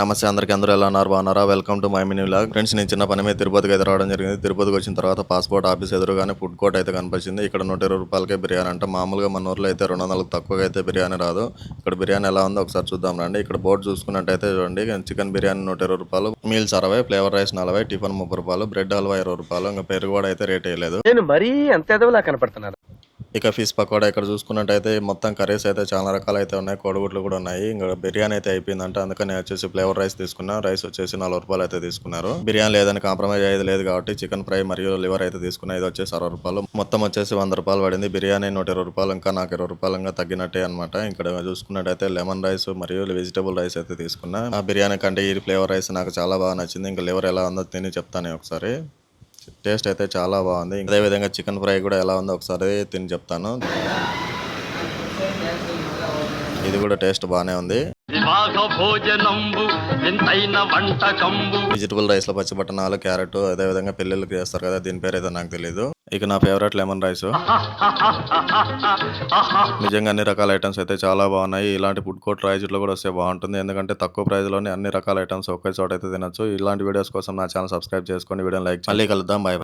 నమస్తే అందరికీ అందరూ ఎలా ఉన్నారు? బాగున్నారా? Welcome to my mini vlog friends నేను చిన్న పని మీద తిరుపతికి అయితే రావడం జరిగింది. తిరుపతికి వచ్చిన తర్వాత పాస్పోర్ట్ ఆఫీస్ ఎదురుగానే ఫుడ్ కోర్ట్ అయితే కనిపించింది. ఇక్కడ నూట ఇరవై రూపాయలకే బిర్యానీ అంటే. మామూలుగా మన ఊర్లో అయితే రెండు వందలకు తక్కువగా అయితే బిర్యానీ రాదు. ఇక్కడ బిర్యానీ ఎలా ఉందో ఒకసారి చూద్దాం రండి. ఇక్కడ బోర్డు చూసుకున్నట్టయితే చూడండి. చికెన్ బిర్యానీ నూట ఇరవై రూపాయలు మీల్స్ అరవై ఫ్లేవర్ రైస్ నలభై టిఫిన్ ముప్పై రూపాయలు బ్రెడ్ హల్వా ఇరవై రూపాయలు. ఇంకా పెరుగు కూడా అయితే రేట్ వేయలేదు. నేను మరీ ఎంత ఎదవలా కనపడుతున్నాను. ఇక ఫిష్ పకోడా ఇక్కడ చూసుకున్నట్టయితే మొత్తం కర్రీస్ అయితే చాలా రకాలు అయితే ఉన్నాయి. కోడిగుడ్లు కూడా ఉన్నాయి. ఇంకా బిర్యానీ అయితే అయిపోయిందంట. అందుకని వచ్చేసి ఫ్లేవర్ రైస్ తీసుకున్నా. రైస్ వచ్చేసి నాలుగు రూపాయలు అయితే తీసుకున్నారు. బిర్యానీ లేదని కాంప్రమైజ్ అయ్యేది లేదు కాబట్టి చికెన్ ఫ్రై మరియు లివర్ అయితే తీసుకున్నా. ఇది వచ్చేసి అరవై రూపాయలు. మొత్తం వచ్చేసి వంద రూపాయలు పడింది. బిర్యానీ నూట ఇరవై రూపాయలు ఇంకా నాకు ఇరవై రూపాయలు తగ్గినట్టే అనమాట ఇక్కడ చూసుకున్నట్టయితే లెమన్ రైస్ మరియు వెజిటబుల్ రైస్ అయితే తీసుకున్నా. ఆ బిర్యానీ కంటే ఈ ఫ్లేవర్ రైస్ నాకు చాలా బాగా నచ్చింది. ఇంకా లివర్ ఎలా ఉందో తిని చెప్తాను ఒకసారి. టేస్ట్ అయితే చాలా బాగుంది. అదే విధంగా చికెన్ ఫ్రై కూడా ఎలా ఉందో ఒకసారి తిని చెప్తాను. ఇది కూడా టేస్ట్ బాగానే ఉంది. వెజిటబుల్ రైస్లో పచ్చి బట్టనాలు క్యారెట్ అదే విధంగా పెళ్ళిళ్ళకి చేస్తారు కదా దీని పేరు అయితే నాకు తెలియదు ఇక నా ఫేవరెట్ లెమన్ రైస్ నిజంగా అన్ని రకాల ఐటమ్స్ అయితే చాలా బాగున్నాయి. ఇలాంటి ఫుడ్ కోర్ట్ ప్రైజ్లో కూడా వస్తే బాగుంటుంది. ఎందుకంటే తక్కువ ప్రైస్లోనే అన్ని రకాల ఐటమ్స్ ఒకే చోట అయితే తినొచ్చు. ఇలాంటి వీడియోస్ కోసం నా ఛానల్ సబ్స్క్రైబ్ చేసుకోండి వీడియో లైక్ మళ్ళీ కలుద్దాం. బాయ్